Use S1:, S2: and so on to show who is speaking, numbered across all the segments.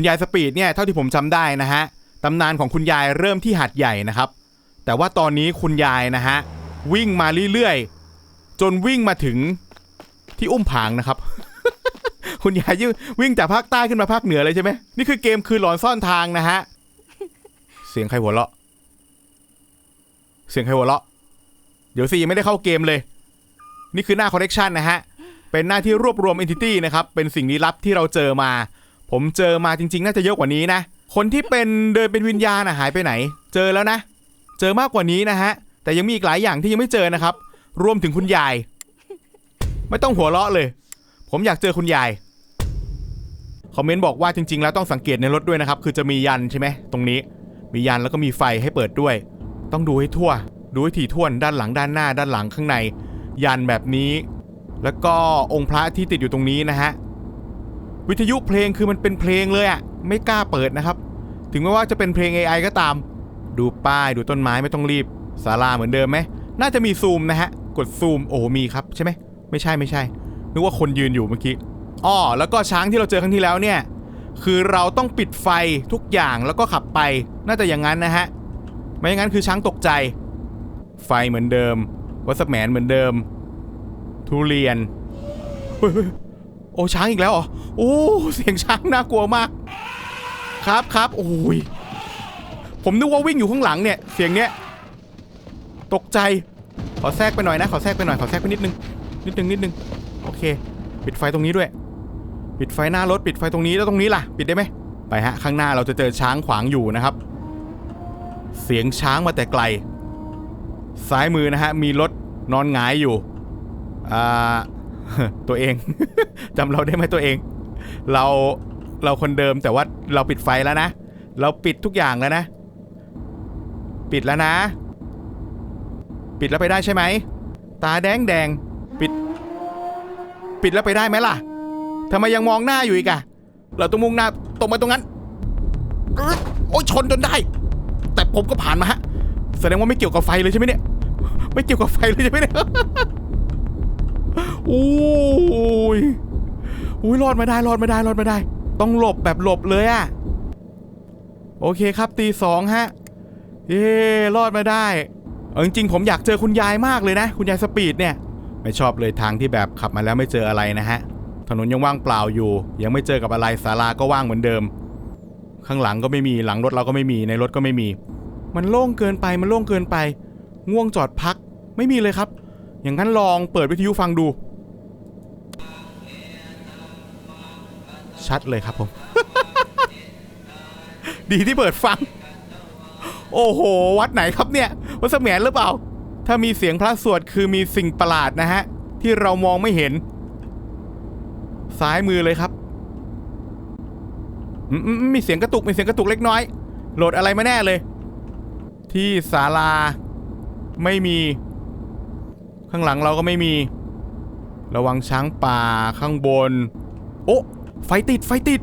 S1: คุณยายสปีดเนี่ยเท่าที่ผมจำได้นะฮะตำนานของคุณยายเริ่มที่หัดใหญ่นะครับ แต่ว่าตอนนี้คุณยายนะฮะวิ่งมาเรื่อยๆ จนวิ่งมาถึงที่อุ้มผางนะครับ คุณยายยิ่งวิ่งจากภาคใต้ขึ้นมาภาคเหนือเลยใช่ไหมนี่คือเกมคือหลอนซ่อนทางนะฮะเสียงใครหัวเราะ เสียงใครหัวเราะ เดี๋ยวสิยังไม่ได้เข้าเกมเลย นี่คือหน้าคอนเน t ชันนะฮะเป็นหน้าที่รวบรวม Entity นะครับเป็นสิ่งลี้ลับที่เราเจอมา ผมเจอมาจริง ๆ น่าจะเยอะกว่านี้นะ คนที่เป็นเดินเป็นวิญญาณอะหายไปไหน เจอแล้วนะ เจอมากกว่านี้นะฮะ แต่ยังมีอีกหลายอย่างที่ยังไม่เจอนะครับ รวมถึงคุณยาย ไม่ต้องหัวเราะเลย ผมอยากเจอคุณยาย คอมเมนต์บอกว่าจริง ๆ แล้วต้องสังเกตในรถด้วยนะครับ คือจะมียันใช่ไหมตรงนี้ มียันแล้วก็มีไฟให้เปิดด้วย ต้องดูให้ทั่ว ดูให้ถี่ถ้วนด้านหลังด้านหน้า ด้านหลังข้างใน ยันแบบนี้ แล้วก็องค์พระที่ติดอยู่ตรงนี้นะฮะ วิทยุเพลงคือมันเป็นเพลงเลยอะไม่กล้าเปิดนะครับ ถึงแม้ว่าจะเป็นเพลง AI ก็ตาม ดูป้ายดูต้นไม้ไม่ต้องรีบศาลาเหมือนเดิมไหมน่าจะมีซูมนะฮะ กดซูมโอ้มีครับใช่ไหมไม่ใช่ไม่ใช่นึกว่าคนยืนอยู่เมื่อกี้อ้อแล้วก็ช้างที่เราเจอครั้งที่แล้วเนี่ยคือเราต้องปิดไฟทุกอย่างแล้วก็ขับไป น่าจะอย่างนั้นนะฮะ ไม่อย่างนั้นคือช้างตกใจ ไฟเหมือนเดิม วัสแมนเหมือนเดิม ทุเรียนเฮ้ย อ้ช้างอีกแล้วเหรอโอ้เสียงช้างน่ากลัวมาก ครับครับโอ้ยผมนึกว่าวิ่งอยู่ข้างหลังเนี่ยเสียงเนี้ยตกใจขอแทรกไปหน่อยนะขอแทรกไปหน่อยขอแทรกไปนิดนึงนิดนึงนิดนึงโอเค ปิดไฟตรงนี้ด้วย ปิดไฟหน้ารถปิดไฟตรงนี้แล้วตรงนี้ล่ะ ปิดได้ไหมไปฮะข้างหน้าเราจะเจอช้างขวางอยู่นะครับ เสียงช้างมาแต่ไกล ซ้ายมือนะฮะมีรถนอนหงายอยู่อ่า ตัวเองจำเราได้ไหมตัวเอง เราเราคนเดิมแต่ว่าเราปิดไฟแล้วนะ เราปิดทุกอย่างแล้วนะ ปิดแล้วนะ ปิดแล้วไปได้ใช่ไหม ตาแดงแดงปิด ปิดแล้วไปได้ไหมล่ะทำไมยังมองหน้าอยู่อีกอะเราต้องมุ่งหน้าตรงไปตรงนั้น โอ้ยชนจนได้ แต่ผมก็ผ่านมาฮะ แสดงว่าไม่เกี่ยวกับไฟเลยใช่ไหมเนี่ย ไม่เกี่ยวกับไฟเลยใช่ไหมเนี่ย โอ้ยอุ้ยรอดมาได้รอดมาได้รอดมาได้ ต้องหลบแบบหลบเลยอะโอเคครับตีสองฮะเย้รอดมาได้เอาจริงๆผมอยากเจอคุณยายมากเลยนะ คุณยายสปีดเนี่ย ไม่ชอบเลยทางที่แบบขับมาแล้วไม่เจออะไรนะฮะ ถนนยังว่างเปล่าอยู่ ยังไม่เจอกับอะไรศาลาก็ว่างเหมือนเดิม ข้างหลังก็ไม่มีหลังรถเราก็ไม่มีในรถก็ไม่มี มันโล่งเกินไปมันโล่งเกินไป ง่วงจอดพัก ไม่มีเลยครับ อย่างนั้นลองเปิดวิทยุฟังดู ชัดเลยครับผม ดีที่เปิดฟัง โอ้โห วัดไหนครับเนี่ย วัดเสมียนหรือเปล่า ถ้ามีเสียงพระสวดคือมีสิ่งประหลาดนะฮะ ที่เรามองไม่เห็น ซ้ายมือเลยครับอืมม,มีเสียงกระตุก มีเสียงกระตุกเล็กน้อย โหลดอะไรมาแน่เลย ที่ศาลาไม่มี ข้างหลังเราก็ไม่มี ระวังช้างป่าข้างบน โอ้ ไฟติดไฟติด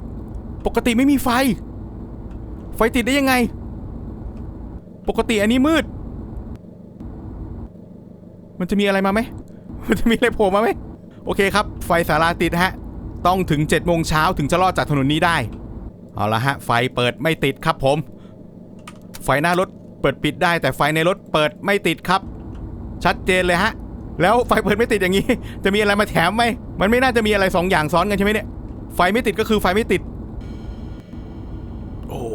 S1: ปกติไม่มีไฟ ไฟติดได้ยังไง ปกติอันนี้มืด มันจะมีอะไรมาไหมมันจะมีอะไรโผล่มาไหมโอเคครับ ไฟสาราติดฮะ ต้องถึง7จ็ดโมงเช้าถึงจะรอดจากถนนนี้ได้ เอาละฮะ ไฟเปิดไม่ติดครับผม ไฟหน้ารถเปิดปิดได้ แต่ไฟในรถเปิดไม่ติดครับ ชัดเจนเลยฮะ แล้วไฟเปิดไม่ติดอย่างนี้ จะมีอะไรมาแถมไหม มันไม่น่าจะมีอะไรสองอย่างซ้อนกันใช่ไหมเนี่ย ไฟไม่ติดก็คือไฟไม่ติด โอ้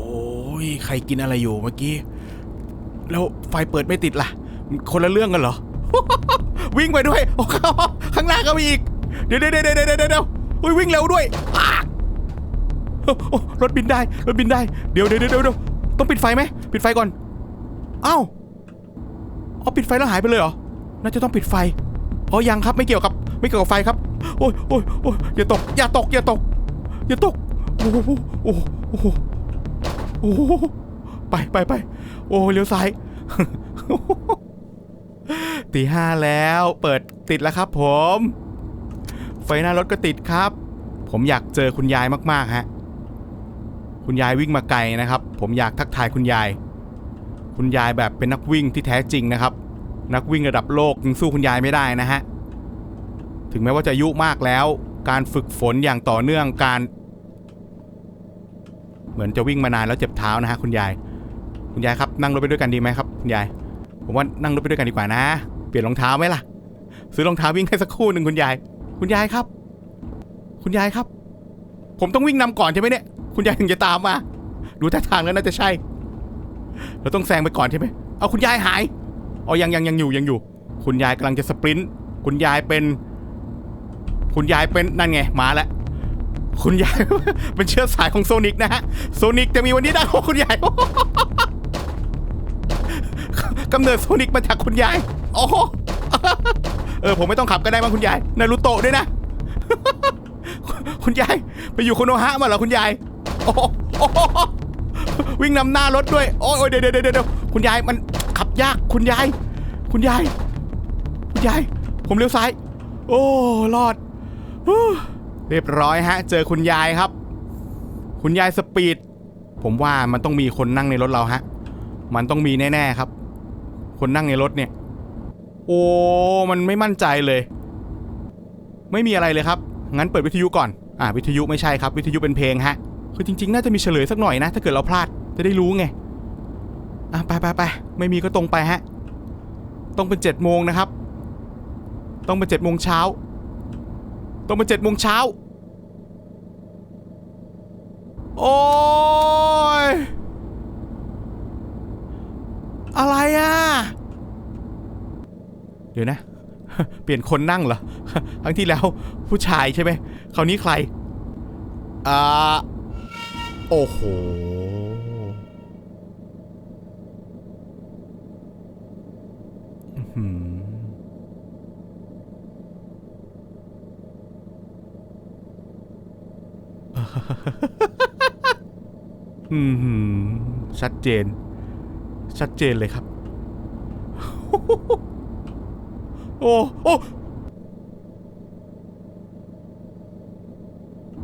S1: ยใครกินอะไรอยู่เมื่อกี้ แล้วไฟเปิดไม่ติดล่ะ คนละเรื่องกันเหรอ วิ่งไปด้วยโอ้ข้างหน้าก็มีอีก เดี๋ยวเดี๋ยวเดี๋ยวเดี๋ยวเดี๋ยวเดี๋ยวอุ๊ยวิ่งเร็วด้วยรถบินได้ รถบินได้เดี๋ยวเดี๋ยวเดี๋ยวเดี๋ยวต้องปิดไฟไหม ปิดไฟก่อน เอ้าอ๋อปิดไฟแล้วหายไปเลยเหรอ น่าจะต้องปิดไฟ อ๋อยังครับไม่เกี่ยวกับ ไม่เกี่ยวกับไฟครับ โอ้ยโอ้ยโอ้ยอย่าตก อย่าตก อย่าตก อย่าตก โอ้โหโอ้โหโอ้โหโอ้โหไปไปไปโอ้เลี้ยวซ้ายตีห้าแล้วเปิดติดแล้วครับผม ไฟหน้ารถก็ติดครับ ผมอยากเจอคุณยายมากๆฮะคุณยายวิ่งมาไกลนะครับ ผมอยากทักทายคุณยาย คุณยายแบบเป็นนักวิ่งที่แท้จริงนะครับ นักวิ่งระดับโลกยังสู้คุณยายไม่ได้นะฮะถึงแม้ว่าจะอายุมากแล้ว การฝึกฝนอย่างต่อเนื่องการ เหมือนจะวิ่งมานานแล้วเจ็บเท้านะฮะคุณยาย คุณยายครับนั่งรถไปด้วยกันดีไหมครับคุณยาย ผมว่านั่งรถไปด้วยกันดีกว่านะ เปลี่ยนรองเท้าไหมล่ะ ซื้อรองเท้าวิ่งให้สักคู่หนึ่งคุณยาย คุณยายครับ คุณยายครับ ผมต้องวิ่งนำก่อนใช่ไหมเนี่ย คุณยายถึงจะตามมา ดูท่าทางแล้วน่าจะใช่ เราต้องแซงไปก่อนใช่ไหมเอาคุณยายหาย อ๋อยังยังยังอยู่ยังอยู่ คุณยายกำลังจะสปรินต์ คุณยายเป็น คุณยายเป็นนั่นไงมาแล้ว คุณยาย เป็นเชื้อสายของโซนิกนะฮะ โซนิกจะมีวันนี้ได้โอ้คุณยายกำเนิดโซนิกมาจากคุณยายโอ้เออ ผมไม่ต้องขับก็ได้มั้งคุณยายนารูโตะด้วยนะ คุณยาย ไปอยู่โคโนฮะมาเหรอคุณยาย โอ้โหโอ้โหวิ่งนำหน้ารถด้วย โอ้ยเดี๋ยวเดี๋ยวเดี๋ยวเดดคุณยายมันขับยากคุณยาย คุณยาย คุณยาย ผมเลี้ยวซ้าย โอ้รอด เรียบร้อยฮะ เจอคุณยายครับ คุณยายสปีด ผมว่ามันต้องมีคนนั่งในรถเราฮะ มันต้องมีแน่ๆครับ คนนั่งในรถเนี่ย โอ้ มันไม่มั่นใจเลย ไม่มีอะไรเลยครับ งั้นเปิดวิทยุก่อน อ่า วิทยุไม่ใช่ครับ วิทยุเป็นเพลงฮะ คือจริง ๆ น่าจะมีเฉลยสักหน่อยนะ ถ้าเกิดเราพลาด จะได้รู้ไง อะไปไปไปไม่มีก็ตรงไปฮะ ต้องเป็นเจ็ดโมงนะครับ ต้องเป็นเจ็ดโมงเช้า ต้องเป็นเจ็ดโมงเช้า โอ้ย อะไรอะ เดี๋ยวนะ เปลี่ยนคนนั่งเหรอ ครั้งที่แล้วผู้ชายใช่ไหม คราวนี้ใคร อ่า โอ้โหอื้อหื อืมชัดเจน ชัดเจนเลยครับ โอ้โอ้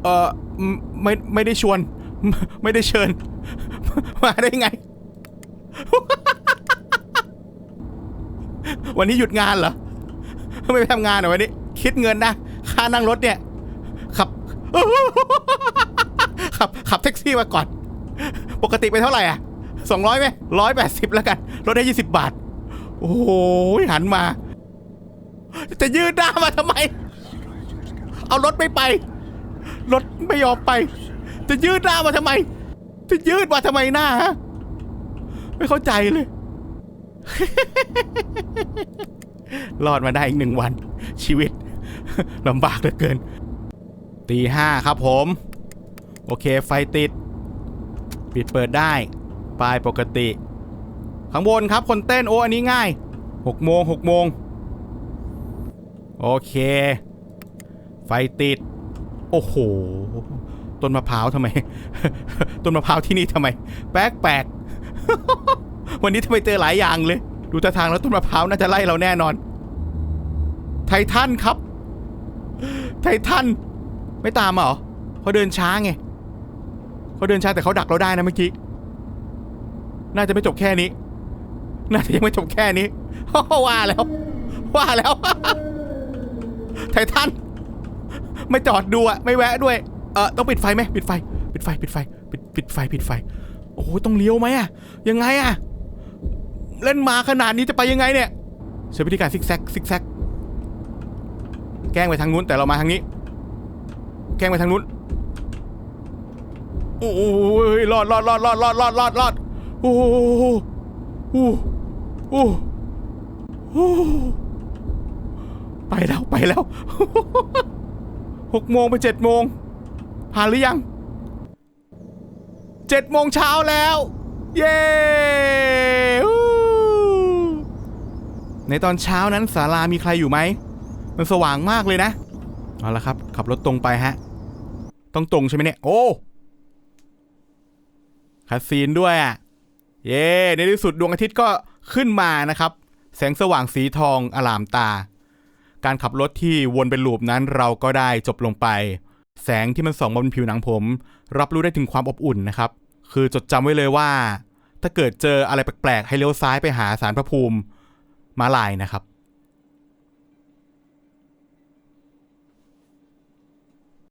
S1: เออไม่ไม่ได้ชวนไม่ไม่ได้เชิญ มาได้ไง วันนี้หยุดงานเหรอไม่ไปทำงานเหรอวันนี้ คิดเงินนะ ค่านั่งรถเนี่ย ขับ ขับขับแท็กซี่มาก่อน ปกติไปเท่าไหร่อะสองร้อยไหมร้อยแปดสิบแล้วกันลดได้ยี่สิบบาท โอ้โหหันมา จะยืดหน้ามาทำไม เอารถไม่ไป รถไม่ยอมไป จะยืดหน้ามาทำไม จะยืดมาทำไมหน้าฮะไม่เข้าใจเลย รอดมาได้อีกหนึ่งวัน ชีวิตลำบากเหลือเกินตีห้าครับผม โอเคไฟติด ปิดเปิดได้ปลายปกติ ข้างบนครับคนเต้นโอ้อันนี้ง่าย6โมง6โมงโอเค ไฟติด โอ้โห ต้นมะพร้าวทำไม ต้นมะพร้าวที่นี่ทำไม แปลกแปลกวันนี้ทำไมเจอหลายอย่างเลย ดูท่าทางแล้วต้นมะพร้าวน่าจะไล่เราแน่นอน ไททันครับ ไททัน ไม่ตามเหรอเขาเดินช้าไง เขาเดินช้าแต่เขาดักเราได้นะเมื่อกี้ น่าจะไม่จบแค่นี้ น่าจะยังไม่จบแค่นี้ว่าแล้ว ว่าแล้ว ไททัน ไม่จอดดูอะไม่แวะด้วย เออต้องปิดไฟไหมปิดไฟ ปิดไฟ ปิดไฟ ปิดปิดไฟ ปิดไฟ โอ้โหต้องเลี้ยวไหมอะยังไงอะเล่นมาขนาดนี้จะไปยังไงเนี่ยใช้วิธีการซิกแซกซิกแซกแกล้งไปทางนู้นแต่เรามาทางนี้ แกล้งไปทางนู้น โอ้ยรอดรอดรอดรอดรอดรอดรอดรอดโอ้โหโอ้โหโอ้ไปแล้วไปแล้วหกโมงไปเจ็ดโมงผ่านหรือยังเจ็ดโมงเช้าแล้ว เย้ในตอนเช้านั้นศาลามีใครอยู่ไหม มันสว่างมากเลยนะ เอาละครับ ขับรถตรงไปฮะ ต้องตรงใช่ไหมเนี่ย โอ้ คาซีนด้วยอะเย้ในที่สุดดวงอาทิตย์ก็ขึ้นมานะครับ แสงสว่างสีทองอลามตา การขับรถที่วนเป็นลูปนั้นเราก็ได้จบลงไป แสงที่มันส่องบนผิวหนังผม รับรู้ได้ถึงความอบอุ่นนะครับ คือจดจำไว้เลยว่า ถ้าเกิดเจออะไรแปลกๆ ให้เลี้ยวซ้ายไปหาสารพระภูมิมาลายนะครับ